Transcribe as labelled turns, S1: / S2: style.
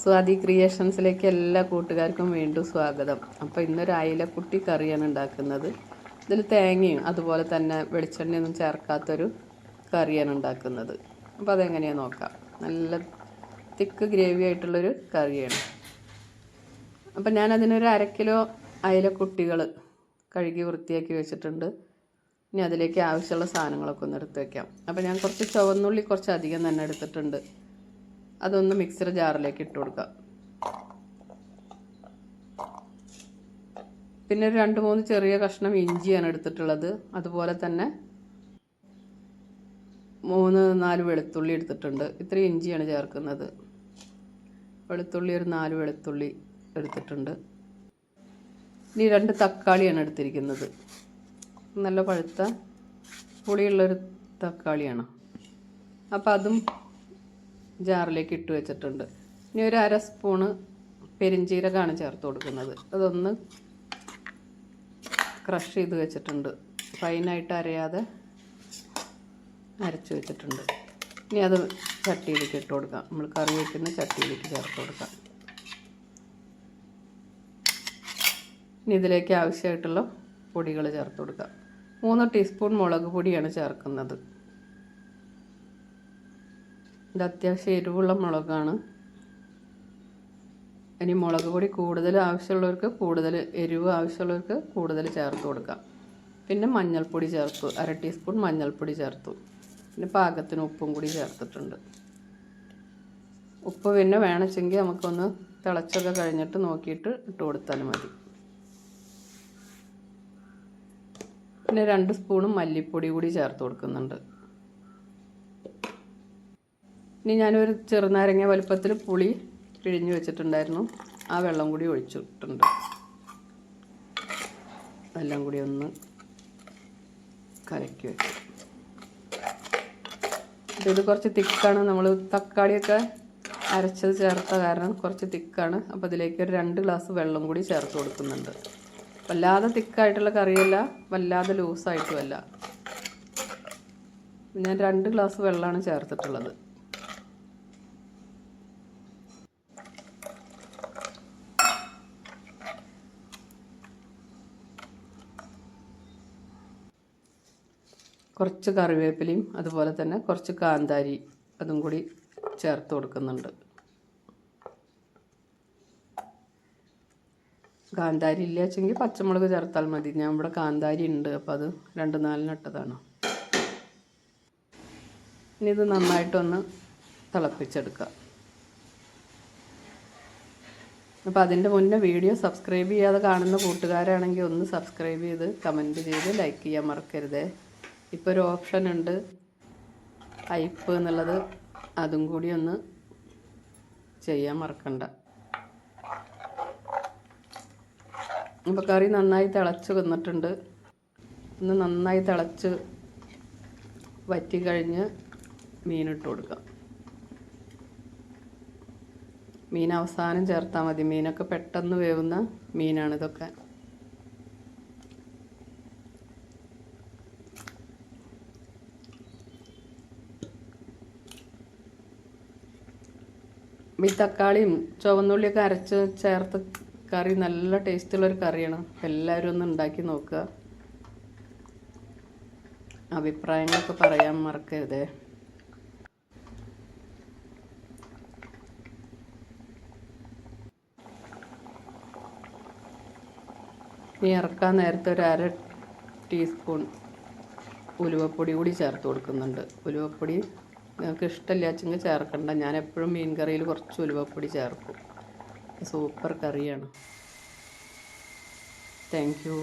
S1: സ്വാതി ക്രിയേഷൻസിലേക്ക് എല്ലാ കൂട്ടുകാർക്കും വീണ്ടും സ്വാഗതം. അപ്പോൾ ഇന്നൊരു അയിലക്കുട്ടി കറിയാണ് ഉണ്ടാക്കുന്നത്. ഇതിൽ തേങ്ങയും അതുപോലെ തന്നെ വെളിച്ചെണ്ണയൊന്നും ചേർക്കാത്തൊരു കറിയാണ് ഉണ്ടാക്കുന്നത്. അപ്പോൾ അതെങ്ങനെയാണ് നോക്കാം. നല്ല തിക്ക് ഗ്രേവി ആയിട്ടുള്ളൊരു കറിയാണ്. അപ്പോൾ ഞാൻ അതിനൊരു അര കിലോ അയിലക്കുട്ടികൾ കഴുകി വൃത്തിയാക്കി വെച്ചിട്ടുണ്ട്. ഇനി അതിലേക്ക് ആവശ്യമുള്ള സാധനങ്ങളൊക്കെ ഒന്ന് എടുത്ത് വെക്കാം. അപ്പോൾ ഞാൻ കുറച്ച് ചുവന്നുള്ളി കുറച്ച് അധികം തന്നെ എടുത്തിട്ടുണ്ട്. അതൊന്ന് മിക്സർ ജാറിലേക്ക് ഇട്ട് കൊടുക്കുക പിന്നെ ഒരു രണ്ട് മൂന്ന് ചെറിയ കഷ്ണം ഇഞ്ചിയാണ് എടുത്തിട്ടുള്ളത്. അതുപോലെ തന്നെ മൂന്ന് നാല് വെളുത്തുള്ളി എടുത്തിട്ടുണ്ട്. ഇത്രയും ഇഞ്ചിയാണ് ചേർക്കുന്നത്. വെളുത്തുള്ളി ഒരു നാല് വെളുത്തുള്ളി എടുത്തിട്ടുണ്ട്. ഇനി രണ്ട് തക്കാളിയാണ് എടുത്തിരിക്കുന്നത്. നല്ല പഴുത്ത പുളിയുള്ളൊരു തക്കാളിയാണ്. അപ്പോൾ അതും ജാറിലേക്ക് ഇട്ട് വെച്ചിട്ടുണ്ട്. ഇനി ഒരു അര സ്പൂണ് പെരിഞ്ചീരകമാണ് ചേർത്ത് കൊടുക്കുന്നത്. അതൊന്ന് ക്രഷ് ചെയ്ത് വെച്ചിട്ടുണ്ട്. ഫൈനായിട്ട് അരയാതെ അരച്ച് വെച്ചിട്ടുണ്ട്. ഇനി അത് ചട്ടിയിലേക്ക് ഇട്ട് കൊടുക്കാം. നമ്മൾ കറി വയ്ക്കുന്ന ചട്ടിയിലേക്ക് ചേർത്ത് കൊടുക്കാം. ഇനി ഇതിലേക്ക് ആവശ്യമായിട്ടുള്ള പൊടികൾ ചേർത്ത് കൊടുക്കാം. മൂന്ന് ടീസ്പൂൺ മുളക് പൊടിയാണ് ചേർക്കുന്നത്. ഇത് അത്യാവശ്യം എരിവുള്ള മുളകാണ്. ഇനി മുളക് പൊടി കൂടുതൽ ആവശ്യമുള്ളവർക്ക് കൂടുതൽ എരിവ് ആവശ്യമുള്ളവർക്ക് കൂടുതൽ ചേർത്ത് കൊടുക്കാം. പിന്നെ മഞ്ഞൾപ്പൊടി ചേർത്തു. അര ടീസ്പൂൺ മഞ്ഞൾപ്പൊടി ചേർത്തു. പിന്നെ പാകത്തിന് ഉപ്പും കൂടി ചേർത്തിട്ടുണ്ട്. ഉപ്പ് പിന്നെ വേണമെങ്കിൽ നമുക്കൊന്ന് തിളച്ചൊക്കെ കഴിഞ്ഞിട്ട് നോക്കിയിട്ട് ഇട്ട് കൊടുത്താൽ മതി. പിന്നെ രണ്ട് സ്പൂണും മല്ലിപ്പൊടി കൂടി ചേർത്ത് കൊടുക്കുന്നുണ്ട്. ഇനി ഞാനൊരു ചെറുനാരങ്ങ വലുപ്പത്തിൽ പുളി പിഴിഞ്ഞ് വെച്ചിട്ടുണ്ടായിരുന്നു. ആ വെള്ളം കൂടി ഒഴിച്ചിട്ടുണ്ട്. എല്ലാം കൂടി ഒന്ന് കലക്കി വെച്ചു ഇത് കുറച്ച് തിക്കാണ്. നമ്മൾ തക്കാളിയൊക്കെ അരച്ചത് ചേർത്ത കാരണം കുറച്ച് തിക്കാണ്. അപ്പോൾ ഇതിലേക്ക് ഒരു രണ്ട് ഗ്ലാസ് വെള്ളം കൂടി ചേർത്ത് കൊടുക്കുന്നുണ്ട്. വല്ലാതെ തിക്കായിട്ടുള്ള കറിയല്ല വല്ലാതെ ലൂസായിട്ടുമല്ല ഞാൻ രണ്ട് ഗ്ലാസ് വെള്ളമാണ് ചേർത്തിട്ടുള്ളത്. കുറച്ച് കറിവേപ്പിലയും അതുപോലെ തന്നെ കുറച്ച് കാന്താരി അതും കൂടി ചേർത്ത് കൊടുക്കുന്നുണ്ട്. കാന്താരി ഇല്ല വെച്ചെങ്കിൽ പച്ചമുളക് ചേർത്താൽ മതി. ഞാൻ ഇവിടെ കാന്താരി ഉണ്ട് അപ്പോൾ അത് രണ്ട് നാലിനിട്ടതാണ് ഇനി ഇത് നന്നായിട്ടൊന്ന് തിളപ്പിച്ചെടുക്കുക. അപ്പോൾ അതിന്റെ മുന്നേ വീഡിയോ സബ്സ്ക്രൈബ് ചെയ്യാതെ കാണുന്ന കൂട്ടുകാരാണെങ്കിൽ ഒന്ന് സബ്സ്ക്രൈബ് ചെയ്ത് കമന്റ് ചെയ്ത് ലൈക്ക് ചെയ്യാൻ മറക്കരുതേ. ഇപ്പോൾ ഒരു ഓപ്ഷൻ ഉണ്ട് പൈപ്പ് എന്നുള്ളത് അതും കൂടി ഒന്ന് ചെയ്യാൻ മറക്കണ്ട. ഇപ്പോൾ കറി നന്നായി തിളച്ച് വന്നിട്ടുണ്ട്. ഒന്ന് നന്നായി തിളച്ച് വറ്റി കഴിഞ്ഞ് മീനിട്ട് കൊടുക്കാം. മീൻ അവസാനം ചേർത്താൽ മതി. മീനൊക്കെ പെട്ടെന്ന് വേവുന്ന മീനാണ് ഇതൊക്കെ ഈ തക്കാളിയും ചുവന്നുള്ളിയൊക്കെ അരച്ച് ചേർത്ത് കറി നല്ല ടേസ്റ്റുള്ളൊരു കറിയാണ്. എല്ലാവരും ഒന്ന് ഉണ്ടാക്കി നോക്കുക. അഭിപ്രായങ്ങളൊക്കെ പറയാൻ മറക്കരുതേ. ഇനി ഇറക്കാൻ നേരത്തെ ഒരു അര ടീസ്പൂൺ ഉലുവപ്പൊടി കൂടി ചേർത്ത് കൊടുക്കുന്നുണ്ട്. ഉലുവപ്പൊടി നിങ്ങൾക്ക് ഇഷ്ടമില്ലാച്ചെങ്കിൽ ചേർക്കണ്ട. ഞാൻ എപ്പോഴും മീൻ കറിയിൽ കുറച്ച് ഉലുവപ്പൊടി ചേർക്കും. സൂപ്പർ കറിയാണ്. Thank you